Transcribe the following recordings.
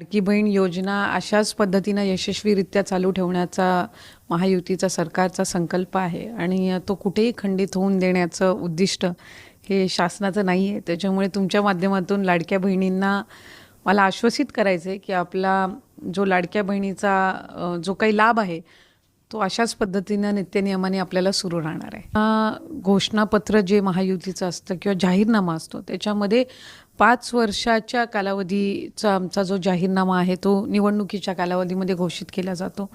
लाडकी बहीण योजना अशाच पद्धतीनं यशस्वीरित्या चालू ठेवण्याचा महायुतीचा सरकारचा संकल्प आहे आणि तो कुठेही खंडित होऊन देण्याचं उद्दिष्ट हे शासनाचं नाही आहे. त्याच्यामुळे तुमच्या माध्यमातून लाडक्या बहिणींना मला आश्वसित करायचं आहे की आपला जो लाडक्या बहिणीचा जो काही लाभ आहे तो अशाच पद्धतीनं नित्यनियमाने आपल्याला सुरू राहणार आहे. घोषणापत्र जे महायुतीचं असतं किंवा जाहीरनामा असतो त्याच्यामध्ये पाच वर्षाच्या कालावधीचा आमचा जो जाहीरनामा आहे तो निवडणुकीच्या कालावधीमध्ये घोषित केला जातो.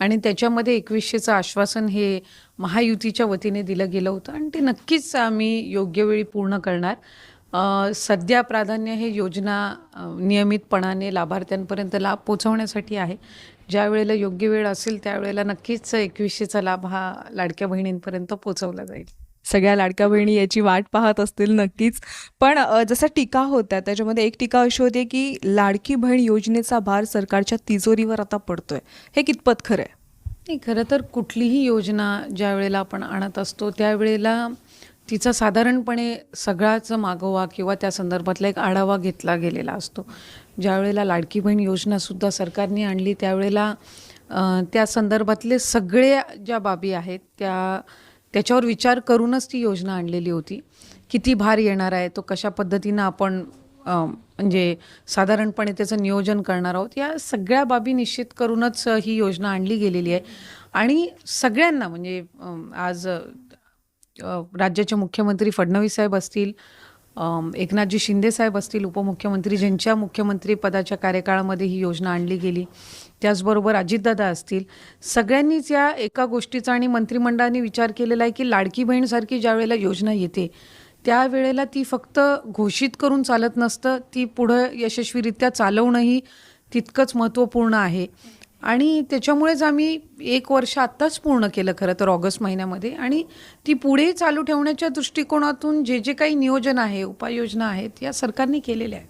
आणि त्याच्यामध्ये एकवीसशेचं आश्वासन हे महायुतीच्या वतीने दिलं गेलं होतं आणि ते नक्कीच आम्ही योग्य वेळी पूर्ण करणार. सध्या प्राधान्य हे योजना नियमितपणाने लाभार्थ्यांपर्यंत लाभ पोचवण्यासाठी आहे. ज्या वेळेला योग्य वेळ असेल त्यावेळेला नक्कीच एकवीसशेचा लाभ हा लाडक्या बहिणींपर्यंत पोचवला जाईल. सगळ्या लाडक्या बहिणी याची वाट पाहत असतील नक्कीच. पण जसं टीका होत्या त्याच्यामध्ये एक टीका अशी होती की लाडकी बहीण योजनेचा भार सरकारच्या तिजोरीवर आता पडतोय. हे कितपत खरं आहे नाही खरं तर कुठलीही योजना ज्या वेळेला आपण आणत असतो त्यावेळेला तिचा साधारणपणे सगळाच मागोवा किंवा त्या संदर्भातला एक आढावा घेतला गेलेला असतो. ज्यावेळेला लाडकी बहीण योजनासुद्धा सरकारने आणली त्यावेळेला त्या संदर्भातले सगळे ज्या बाबी आहेत त्या त्याच्यावर विचार करूनच ती योजना आणलेली होती. किती भार येणार आहे तो कशा पद्धतीनं आपण म्हणजे साधारणपणे त्याचं नियोजन करणार आहोत या सगळ्या बाबी निश्चित करूनच ही योजना आणली गेलेली आहे. आणि सगळ्यांना म्हणजे आज राज्याचे मुख्यमंत्री फडणवीस साहेब असतील एकनाथजी शिंदे साहेब असतील उपमुख्यमंत्री ज्यांच्या मुख्यमंत्री पदाच्या कार्यकाळामध्ये ही योजना आणली गेली त्याचबरोबर अजितदादा असतील. सगळ्यांनीच या एका गोष्टीचा आणि मंत्रिमंडळाने विचार केलेला आहे की लाडकी बहीणसारखी ज्या वेळेला योजना येते त्यावेळेला ती फक्त घोषित करून चालत नसतं ती पुढं यशस्वीरित्या चालवणंही तितकंच महत्त्वपूर्ण आहे. आणि त्याच्यामुळेच आम्ही एक वर्ष आत्ताच पूर्ण केलं खरं तर ऑगस्ट महिन्यामध्ये. आणि ती पुढे चालू ठेवण्याच्या दृष्टिकोनातून जे जे काही नियोजन आहे उपाययोजना आहेत या सरकारने केलेल्या आहेत.